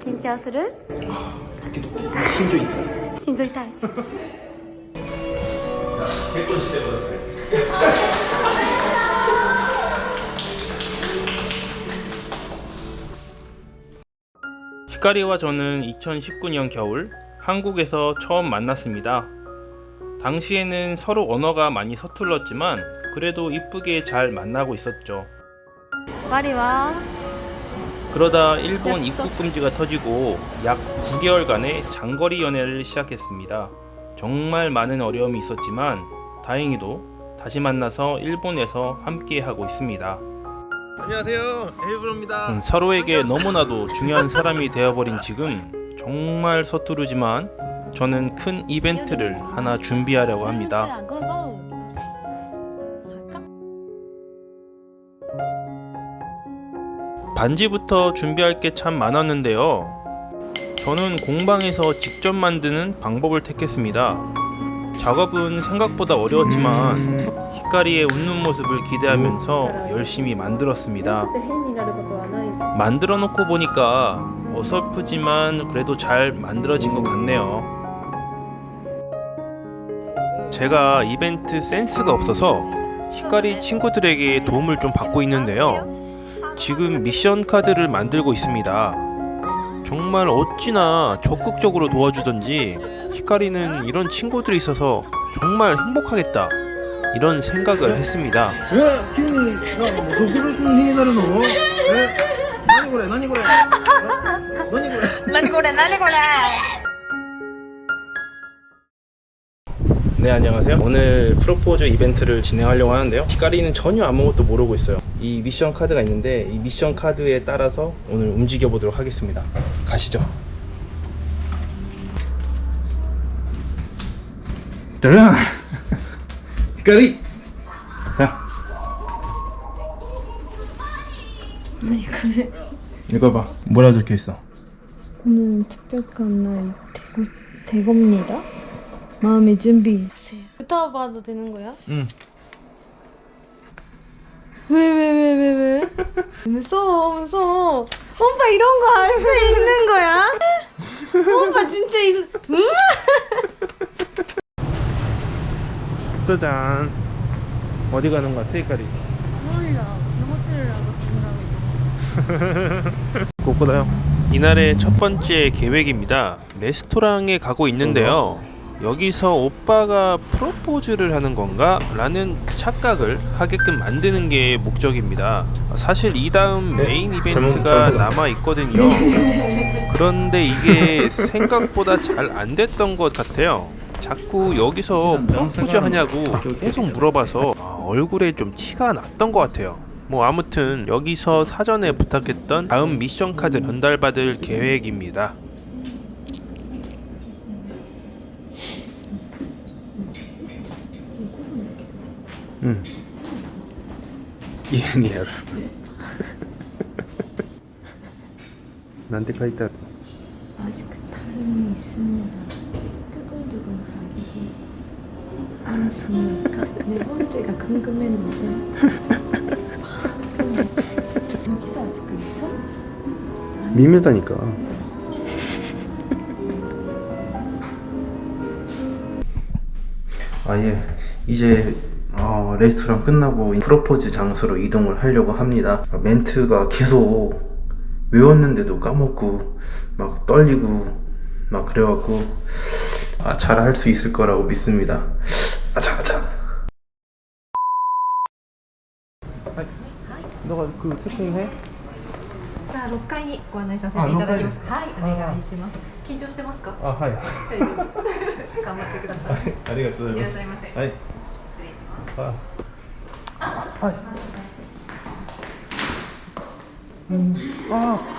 緊張するドキドキしんどいから心臓痛い結婚してください히카리와 저는 2019년 겨울 한국에서 처음 만났습니다. 당시에는 서로 언어가 많이 서툴렀지만 그래도 이쁘게 잘 만나고 있었죠. バリは 그러다 일본 입국 금지가 터지고 약 9개월간의 장거리 연애를 시작했습니다. 정말 많은 어려움이 있었지만 다행히도 다시 만나서 일본에서 함께 하고 있습니다. 안녕하세요 에이브로입니다 음, 서로에게 너무나도 중요한 사람이 되어버린 지금 정말 서투르지만 저는 큰 이벤트를 하나 준비하려고 합니다. 반지부터 준비할 게 참 많았는데요. 저는 공방에서 직접 만드는 방법을 택했습니다. 작업은 생각보다 어려웠지만 히카리의 웃는 모습을 기대하면서 열심히 만들었습니다. 만들어 놓고 보니까 어설프지만 그래도 잘 만들어진 것 같네요. 제가 이벤트 센스가 없어서 히카리 친구들에게 도움을 좀 받고 있는데요. 지금 미션 카드를 만들고 있습니다. 정말 어찌나 적극적으로 도와주던지 히카리는 이런 친구들이 있어서 정말 행복하겠다. 이런 생각을 했습니다. え急になんかもう特別に日になるのえ何これ何これえ何これ何これ何これ 네 안녕하세요. 오늘 프로포즈 이벤트를 진행하려고 하는데요. 히카리는 전혀 아무것도 모르고 있어요. 이 미션 카드가 있는데 이 미션 카드에 따라서 오늘 움직여 보도록 하겠습니다. 가시죠. 짜잔 히카리 자 읽어봐. 뭐라 적혀있어? 오늘은 특별한 날 대고, 대겁니다. 마음의 준비 붙어봐도 되는 거야? 응왜왜 왜 왜 왜? 무서워 무서워. 오빠 이런 거 알 수 있는 거야? 오빠 진짜 이 음? 짜잔 어디 가는 것 같아 히카리 몰라 호텔을 하고 생각이 꽃보다요 이날의 첫 번째 계획입니다 레스토랑에 가고 있는데요 여기서 오빠가 프로포즈를 하는 건가? 라는 착각을 하게끔 만드는 게 목적입니다 사실 이 다음 네, 메인 이벤트가. 남아 있거든요 그런데 이게 생각보다 잘 안 됐던 것 같아요 자꾸 여기서 프로포즈 하냐고 계속 물어봐서 아, 얼굴에 좀 티가 났던 것 같아요 뭐 아무튼 여기서 사전에 부탁했던 다음 미션 카드 전달받을 계획입니다. 응.家にある。なんて書いてある 아직 다름이 있습니다. 두근두근 하기 않습니까? 네 번째가 궁금했는데 여기서 아직 있어? 微妙다니까 아, 예. 이제, 어, 레스토랑 끝나고 프로포즈 장소로 이동을 하려고 합니다. 멘트가 계속 외웠는데도 까먹고, 막 떨리고, 막 그래갖고, 아, 잘 할 수 있을 거라고 믿습니다. 아차, 아차. 너가 그 체킹해? じゃあ6階にご案内させていただきます。はい、お願いします。緊張してますか？ 아, 하이. 大丈夫。頑張ってください。い 아리가또 ってらっしゃいませ。失 하이. 아파. 아, 아. 음, 아.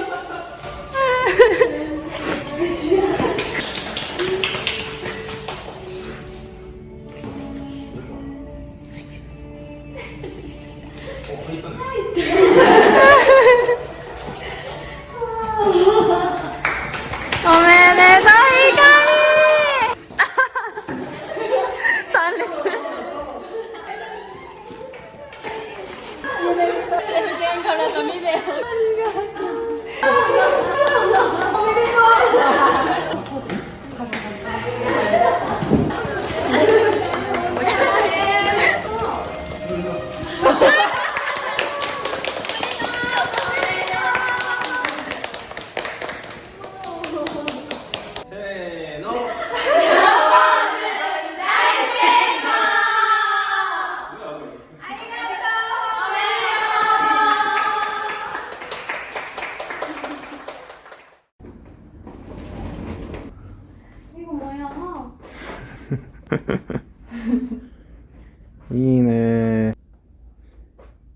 いいね。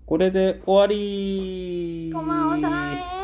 これで終わりごまおさ